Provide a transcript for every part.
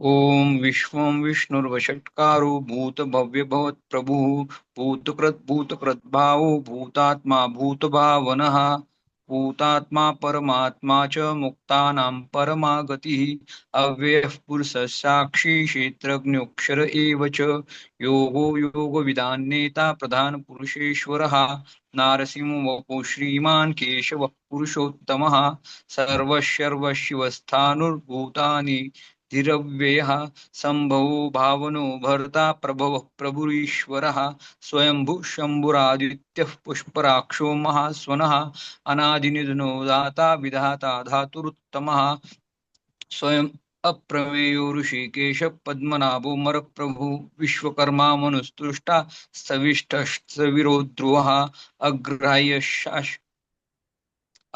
ओम विश्व विष्णुर्वषट्कारो भूत भव्य भवत प्रभु भूतकृत भूतकृत भाव भूतात्मा भूत भावन भूतात्मा परमात्मा च मुक्तानां परमा गतिः अव्ययः पुरुष साक्षी क्षेत्रज्ञोक्षर एव च। योगो योगविदान्नेता प्रधानपुरुषेश्वरः नारसिंहो श्रीमान् केशवः पुरुषोत्तमः। सर्वशर्वशिवस्थानुर्भूतानि धीरव्ययः सम्भवो भावनो भर्ता प्रभवः प्रभुरीश्वरः स्वयंभु शम्भुरादित्यः पुष्पराक्षो महास्वनः अनादिनिधनो दाता विधाता धातुरुत्तमः स्वयं अप्रमेयो ऋषिकेश पद्मनाभो मरप्रभु विश्वकर्मा मनुस्तुष्टा सविष्ट ध्रुवः अग्राह्य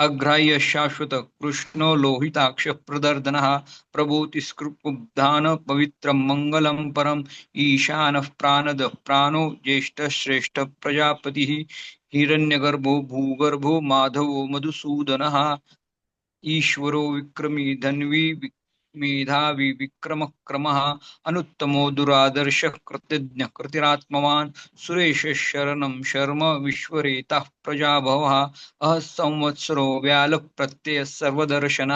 अग्राह्य शाश्वत कृष्ण लोहिताक्ष प्रदर्दन प्रभूतिस्कृदान पवित्र मंगल परम ईशान प्राणद प्राणो ज्येष्ठ श्रेष्ठ प्रजापति हिरण्यगर्भो भूगर्भो माधवो मधुसूदन ईश्वरो विक्रमी धन्वी मेधावी विक्रम क्रम अनुत्तमो दुरादर्श कृतज्ञ कृतिरात्मवान् सुरेश शरण शर्म विश्वरेता प्रजाभव। अह संवत्सरो व्याल प्रत्यय सर्वदर्शन।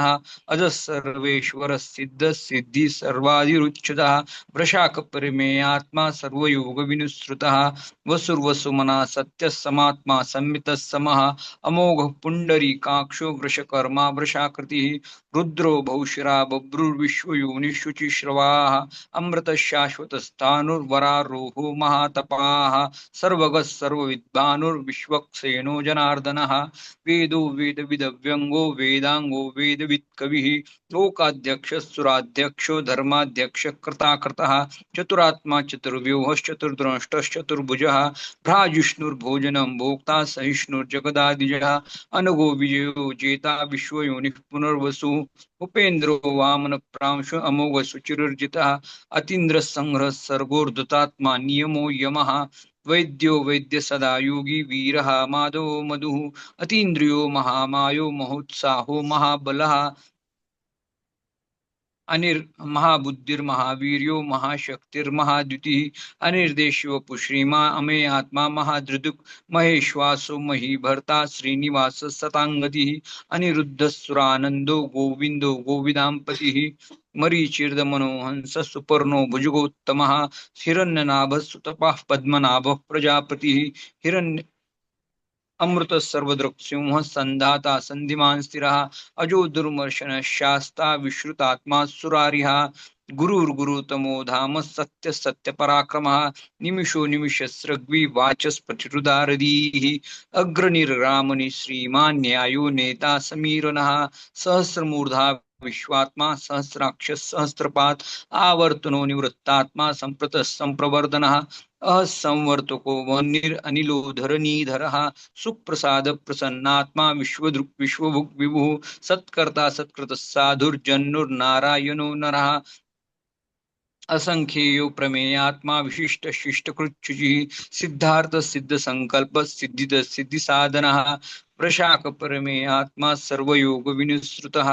अज सर्वेश्वर सिद्ध सिद्धि सर्वादिरुच्युतः वृषाक परिमेयात्मा सर्वयोग विनुसृतः वसुर्वसुमना सत्य समात्मा संमित समः। अमोघ पुंडरीकाक्षो वृषकर्मा वृषाकृति। रुद्रो बहुशिरा बभ्रुर्विश्वयोनिशुचिश्रवाः अमृतशाश्वतस्थानुर्वरारोहो महातपाः, सर्वगः सर्वविद्वानुर्विश्वक्सेनो जनार्दनः, वेदो वेदविदव्यङ्गो वेदाङ्गो वेदवित्कविः लोकाध्यक्षः धर्माध्यक्ष कृताकृतः चतुरात्मा चतुर्व्यूहश्चतुर्द्रष्टश्चतुर्भुजः, भ्राजिष्णुर्भोजनं भोक्ता सहिष्णुर्जगदादिजः अनगो विजयो जेता विश्वयोनिः पुनर्वसु, उपेन्द्रो वामन प्रांशु अमोघ शुचिर्जिता अतीन्द्र संग्रह सर्गोर्धतात्मा नियमो यम। वैद्यो वैद्य सदा योगी वीर, माधव मधु, अतीन्द्रियो महामायो महोत्साहो महाबलः। अनिर्, महाबुद्धिर्महावीर्यो महाशक्तिर्महाद्युतिः। अनिर्देशो पुश्रीमा अमे आत्मा महाधृदुक् महेश्वासो महीभर्ता श्रीनिवास सताङ्गतिः। अनिरुद्धसुरानन्दो गोविन्दो गोविदाम्पतिः। मरीचिर्दमनोहंस सुपर्णो भुजगोत्तमः। हिरण्यनाभसुतपः पद्मनाभः प्रजापतिः। हिरण्य अमृत सर्वदृक्सिंह संधाता संधिमान स्थिर। अजो दुर्मर्शन शास्ता विश्रुतात्मा सुरारिहा। गुरुर्गुरुतमो धाम सत्य सत्य पराक्रम निमिषो निमिष सृग्वी वाचस्पतिरुदारदीः श्रीमान न्यायो नेता समीरन। सहस्रमूर्धा विश्वात्मा सहस्राक्ष सहस्रपात आवर्तनो निवृत्तात्मा संप्रत संप्रवर्धन असंवर्तको वन्निर अनिलोधरनीधर सुप्रसाद प्रसन्नात्मा विश्वदृक् विश्वभुक् विभुः सत्कर्ता सत्कृत साधुर्जन्नुर्नारायणो नरः। असंख्येयो प्रमेयात्मा विशिष्ट शिष्टकृच्युचि सिद्धार्थ सिद्ध संकल्प सिद्धिद सिद्धि साधन प्रशाक प्रमेयात्मा सर्वयोग विनुसृतः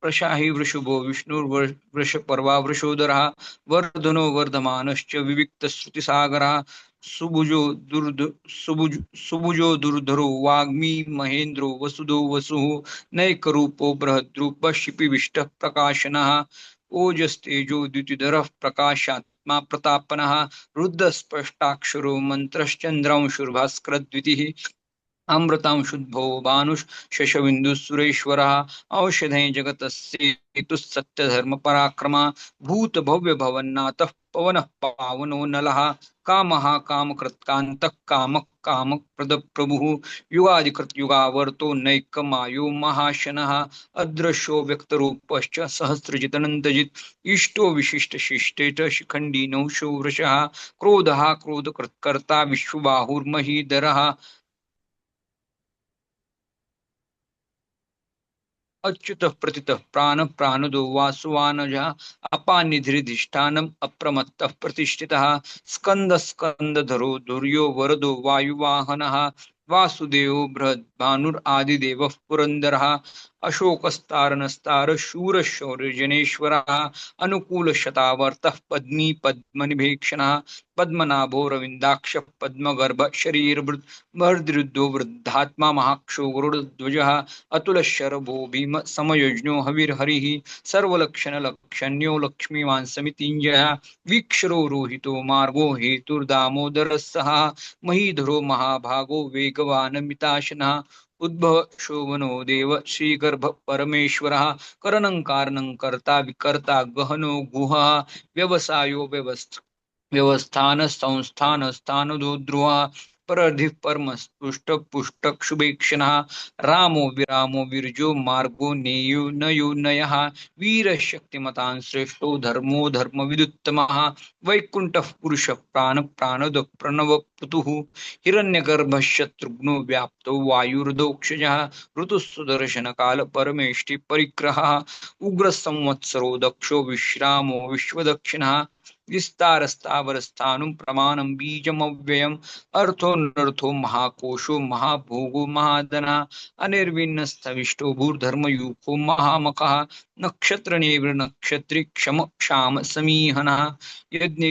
प्रशाहि वृषभो विष्णुर्वृष पर्वा वृषोदरः वर्धनो वर्धमानश्च विविक्तश्रुतिसागरः। सुभुजो दुर्ध सुभुज सुभुजो दुर्धरो वाग्मी महेन्द्रो वसुधो वसुः नैकरूपो बृहद्रूपः शिपिविष्टः प्रकाशनः ओजस्तेजो द्युतिधरः प्रकाशात्मा प्रतापनः। रुद्रस्पष्टाक्षरो मन्त्रश्चन्द्रांशुर्भास्करद्वितिः। अमृतां शुद्धो भानुष पराक्रमा भूत भव्य भवन्नाथ पवन पावनो काम काम कृत्कांत काम काम प्रद प्रभु युगादिकृत युगावर्तो नैकमायो महाशनः। अदृश्यो व्यक्त रूपश्च सहस्रजितनन्तजित् इष्टो विशिष्ट शिष्टेट शिखण्डी नौशो वृषः क्रोधः क्रोधकृत्कर्ता विश्वबाहुर्महीधरः अच्युत प्रतित प्राण प्राणदो वासुवानज अपानिधिधिष्ठानम अप्रमत्त प्रतिष्ठि स्कंद स्कंदधरो दुर्यो वरदो वायुवाहन। वासुदेव बृहद्भानुरादिदेव पुरंदर अशोकस्तारनस्तार शूरशौर्यजनेश्वरः अनुकूलशतावर्तः पद्मी पद्मनिभीक्षणः पद्मनाभोरविन्दाक्ष पद्मगर्भ शरीरभृद्रुद्धो वृद्धात्मा महाक्षो गरुडध्वजः अतुलशरभो भीम समयज्ञो हविर्हरिः, सर्वलक्षणलक्षण्यो लक्ष्मीवान् समितिञ्जयः वीक्षरो रोहितो मार्गो हेतुर्दामोदरः सः महीधरो महाभागो वेगवान् मिताशनः उद्भव शोभनो देव श्रीगर्भ परमेश्वर, करणं कारणं कर्ता विकर्ता गहनो गुहा, व्यवसायो व्यवस्थ व्यवस्थान संस्थान स्थान ध्रुवा। परधि परम पुष्ट पुष्ट शुभेक्षण रामो विरामो विरजो मार्गो नेयो नयो नय वीर शक्तिमता श्रेष्ठो धर्मो धर्म विदुत्तम वैकुंठ पुरुष प्राण प्राणद प्रणव पुतु हिरण्यगर्भ शत्रुघ्नो व्याप्तो वायुर्दोक्षज ऋतुसुदर्शन काल परमेष्टि परिग्रह उग्र संवत्सरो दक्षो विश्रामो विश्वदक्षिण विस्तारस्तावरस्थानुं अव्ययम अर्थो नर्थो महाकोशो महाभोगो महादना अनिर्विन्न स्थविष्टो भूर्धर्म भूर्धर्मयूखो महामकः नक्षत्रनेव नक्षत्रि क्षम क्षाम समीहना यज्ञ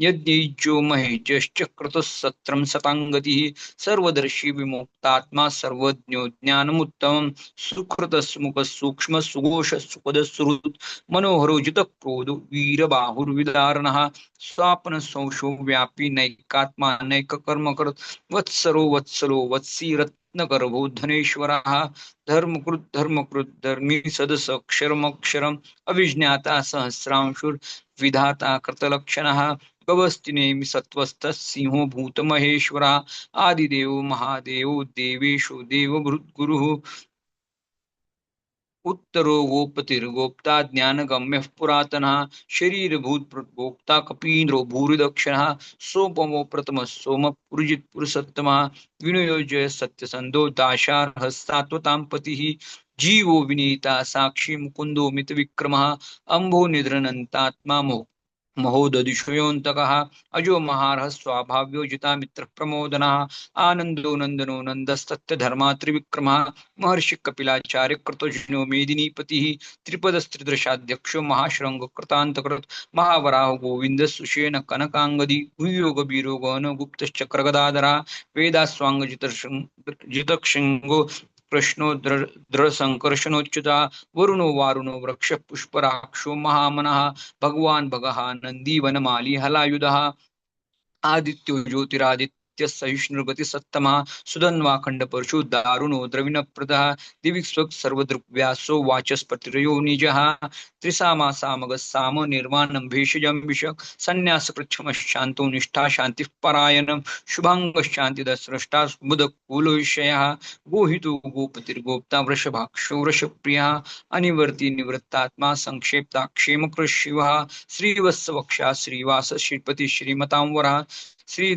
यज्ञो महेजश्च सत्रम सतांगति सर्वदर्शी विमुक्तात्मा सर्वज्ञो ज्ञानमुत्तमं सुकृतस्मुखः सूक्ष्म सुघोष सुपद सुहृत् मनोहरो वीर वीरबाहुर्विदारणः। स्वापन संशो व्यापी नैकात्मा नैककर्मकृत् वत्सरो वत्सलो वत्सी रत्नगर्भो धनेश्वरः। धर्मकृत् धर्मकृत् धर्मी सदसक्षरमक्षरम् अभिज्ञाता सहस्रांशुर्विधाता कृतलक्षणः। गवस्थिनेमि सत्वस्थ सिंहो भूत महेश्वरा आदिदेव महादेव, देवेशो देवभृद्गुरुः। उत्तरो गोपतिर्गोप्ता ज्ञानगम्यः पुरातनः शरीरभूतभोक्ता कपीन्द्रो भूरिदक्षिणः, सोपमो प्रथम सोम पुरजित पुरुषोत्तम, विनियोजय सत्यसन्धो दाशार्हस्तात्वतां पतिः, जीवो विनीता साक्षी मुकुंदो मित विक्रम अंबो निद्रनंतात्मा मोक् महोदधिशयोऽन्तकः अजो महारः स्वाभाव्यो जिता मित्रप्रमोदनः। आनन्दो नन्दनो नन्दस्तत्यधर्मा त्रिविक्रमः महर्षि कपिलाचार्य कृतोजनो मेदिनीपतिः। त्रिपदस्त्रिदृशाध्यक्षो महाशृङ्गकृतान्तकृत्। महावराहो गोविन्द सुषेण कनकाङ्गदी। भूयोगवीरो गहनो वेदास्वाङ्गजितशृङ्गो कृष्णो दृढसङ्कर्षणोच्युता वरुणो वारुणो वृक्ष पुष्पराक्षो महामनः भगवान् नंदी नन्दीवनमाली हलायुध आदित्यो ज्योतिरादित्य सहिष्णुगति सत्तमा सुधन्वाखंड परशु दारुणो द्रविण प्रदः दिविस्वक् सर्वदृग्व्यासो वाचस्पतिरयो निजः त्रिसामा सामग साम निर्वाणं भेषजं विषक् संन्यास प्रच्छमशान्तो निष्ठा शांति परायणम शुभांग शांति शान्तिः परायणं शुभाङ्गशान्तिदस्रष्टा बुधकुलविषयः गोहितो गोपतिर्गोप्ता वृषभाक्षो वृषप्रियः अनिवर्ति निवृत्तात्मा संक्षेप्ताक्षेमकृशिवः श्रीवत्सवक्षा श्रीवास श्रीपति श्रीमतांवरः श्री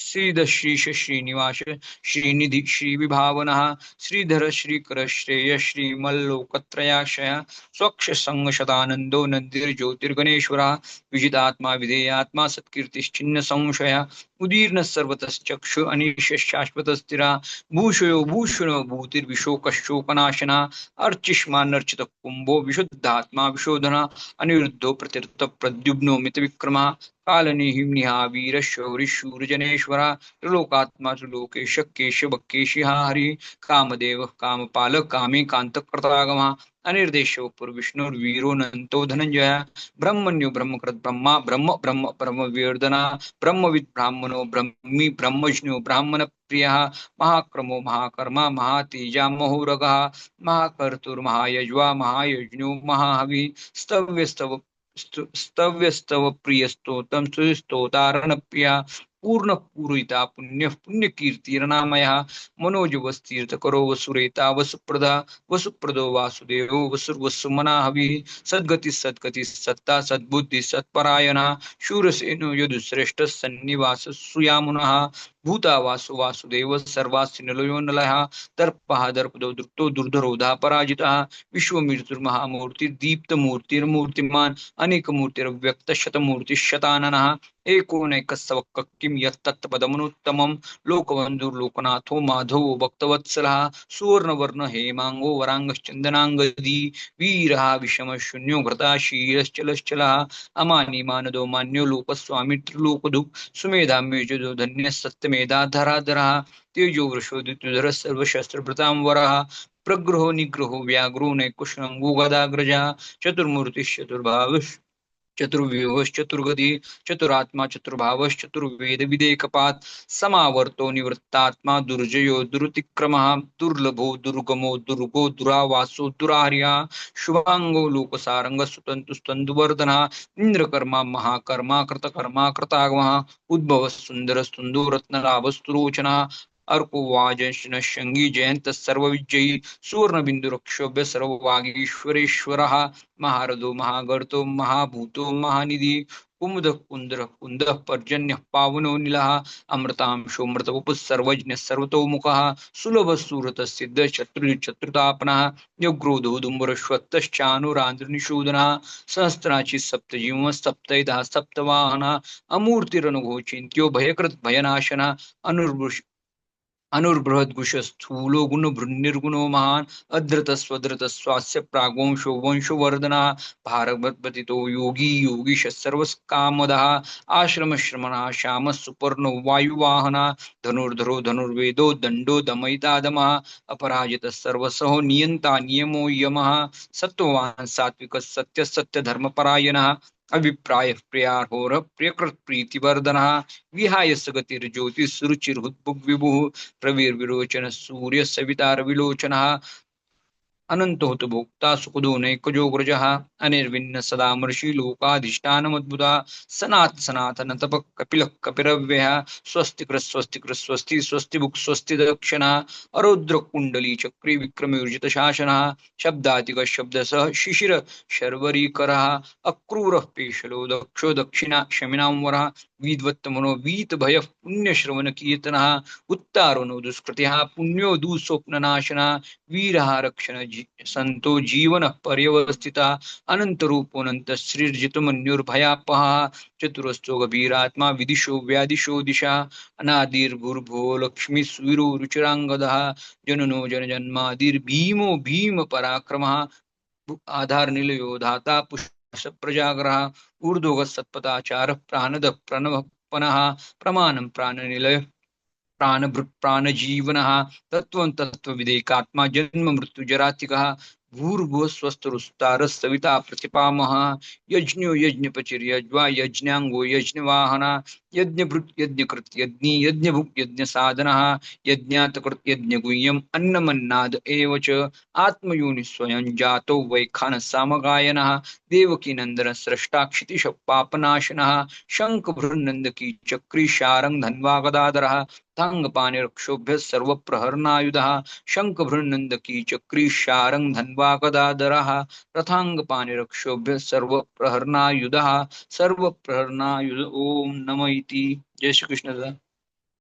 श्रीदश्रीश श्रीनिवास श्रीनिधि श्रीविभावनः श्रीधर श्रीकर श्रेय श्रीमल्लोकत्रयाशय स्वक्ष संगशतानंदो नंदिर्ज्योतिर्गणेश्वरः विजितात्मा विधेयात्मा सत्कीर्तिश्चिन्न संशय उदीर्ण सर्वतश्चक्षु शाश्वतस्थिरा। भूषयो भूषणो भूतिर्विशोकशोकनाशना अर्चिष्मानर्चित कुंभो विशुद्धात्मा विशोधना। अनिरुद्धो प्रतीर्थ प्रद्युम्नो मित विक्रमा कालनिहिम्निहा वीरशौरिशूरजनेश्वरा। त्रिलोकात्मा त्रिलोकेश केशव केशिहा हरि। कामदेव कामपाल कामे कान्तकृतागमः अनिर्देशो पुरविष्णुर्वीरो नन्तो धनञ्जय ब्रह्मण्यो ब्रह्मकृत ब्रह्मा ब्रह्म ब्रह्म ब्रह्म वेर्दना ब्रह्मविद ब्राह्मणो ब्रह्मी ब्रह्मज्ञो ब्राह्मण प्रियः महाक्रमो महाकर्मा महातेजा महोरगः महाकर्तुर्महायज्वा महायज्ञो महाहवि स्तव्यस्तव स्तव्यस्तव प्रिय स्तोत्रम स्तोतारण प्रिया पूर्ण पूरिता पुण्य पुण्य कीर्तिरनामय मनोजवस्तीर्थ करो वसुरेता वसुप्रदा, वसुप्रदो वासुदेव वसुर्वसुमना हवि सद्गति सद्गति, सत्ता, सद्बुद्धि, सत्परायण, शूरसेनो, यदुश्रेष्ठ सन्निवास, सुयामुनः भूता वासु वासुदेव सर्वास्य नलयोनलः दर्पहादर्पदो दुर्धरोधा पराजितः विश्वमृतुर्महामूर्तिर्दीप्तमूर्तिर्मूर्तिमान् अनेकमूर्तिर्व्यक्तशतमूर्तिशताननः एकोनैकस्वक्किं यत्तत्पदमनुत्तमं लोकबन्धुर्लोकनाथो माधवो भक्तवत्सलः सुवर्णवर्ण हेमाङ्गो वराङ्गश्चन्दनाङ्गदी वीरः विषमशून्यो घृताशीलश्चलश्चलः अमानिमानदो मान्यो लोकस्वामी त्रिलोकधुक् सुमेधाम्यो धन्यः सत्य सत्यमेधाधराधरः तेजो वृषोदित्युधरः सर्वशस्त्रभृतां वरः प्रग्रहो निग्रहो व्याघ्रो नैकुशं गदाग्रजा चतुर्मूर्तिश्चतुर्भाविश् चतुर्व्यूहश्चतुर्गति चतुरात्मा चतुर्भावश्चतुर्वेद विदेकपात समावर्तो निवृत्तात्मा दुर्जयो दुरुतिक्रमः, दुर्लभो दुर्गमो दुर्गो दुरावासो दुरार्या शुभांगो लोकसारंग सुतंतु स्तंदुवर्धना इंद्रकर्मा महाकर्मा कृतकर्मा कृतागमः, उद्भव सुंदर स्तुंदो रत्नलाभस्तुरोचना अर्को वाजनशंगी जयंत सर्वविजयी सुवर्ण बिंदुरक्षोभ्य सर्ववागीश्वरेश्वर महारदो महागर्तो, महाभूतो, महानिधि, कुमुद कुंद्र कुंद पर्जन्य, पावनो, निलः, अमृतांशो उप सर्वज्ञ, सर्वतोमुख, सुलभ सूरत सिद्ध, शत्रु, शत्रुतापनः योग्रोधो दुम्बरश्वत्तश्चानुरान्द्रनिषूदनः सहस्राची सप्तजीव सप्तैधा सप्तवाहना, अमूर्तिरनुघोचिन्त्यो, भयकृत भयनाशन, अनुर्वृष अनुर्बृहद्गुश स्थूलो गुण निर्गुणो महान अधृत स्वधृत स्वास्य प्रागवंशो वंशवर्धना। भारतपतितो योगी योगीश सर्वकामदः आश्रम श्रमणा श्याम सुपर्णो वायुवाहना। धनुर्धरो धनुर्वेदो दंडो दमयिता दम अपराजित सर्वसहो नियंता नियमो यमः। सत्ववान सात्विक सत्य सत्य धर्मपरायणः अभिप्राय प्रियाहोर प्रियकृत प्रीतिवर्धन विहाय सगतिर्ज्योति सुरुचिर्हुद्भुग विभु प्रवीर्विरोचन सूर्य सवितार विलोचन अनंत होत भोक्ता सुखदो नैकजोग्रज अनिर्विन्न सदा मर्षि लोकाधिष्ठानमद्भुता। सनात सनातन तप कपिल कपिरव्य स्वस्ति कृ स्वस्ति कृ स्वस्ति स्वस्ति भुक् स्वस्ति दक्षिण अरौद्र कुंडली चक्री विक्रम ऊर्जित शासन शब्दातिक शब्द सह शिशिर शर्वरीकर। अक्रूर पेशलो दक्षो दक्षिणा शमिनांवर वीद्वत्तमनो वीत भय पुण्य श्रवण कीर्तन उत्तारो दुष्कृत्या पुण्यो दुस्वप्ननाशना वीर रक्षण जी, संतो जीवन पर्यवस्थिता अनंत रूपोनंत सृजितमन्युर्भयापह चतुरस्थो गभीरात्मा विदिशो व्यादिशो दिशा अनादिर्भूर्भो लक्ष्मी सुवीरो रुचिरांगद जननो जन जन्मादिर्भीमो भीम पराक्रम आधार निलयो धाता पुष्प प्रजाग्रह ऊर्धोग सत्पदाचार प्राणद प्रणव पुनः प्राण प्राण जीवन तत्व तत्व तत्त्वविदेकात्मा जन्म मृत्युजरातिकः भूर्भुव सविता यज्ञो यज्ञांगो यज्ञी यज्ञभुक् यज्ञसाधनः। यज्ञातकृत यज्ञगुह्यम् अन्नमन्नाद एव च। आत्मयोनि स्वयं जातो वैखान सामगायनः देवकी नंदन स्रष्टा क्षितिश पापनाशनः। शंख चक्री शारंग धन्वागदाधरः तांगपानिरक्षोभ्य सर्वप्रहरणायुधः शङ्खभृन्नन्दकी चक्री शारङ्ग धन्वाकदाधरः रथाङ्गपानिरक्षोभ्य सर्वप्रहरणायुधः सर्वप्रहरणायुध ओम नम इति। जय श्री कृष्ण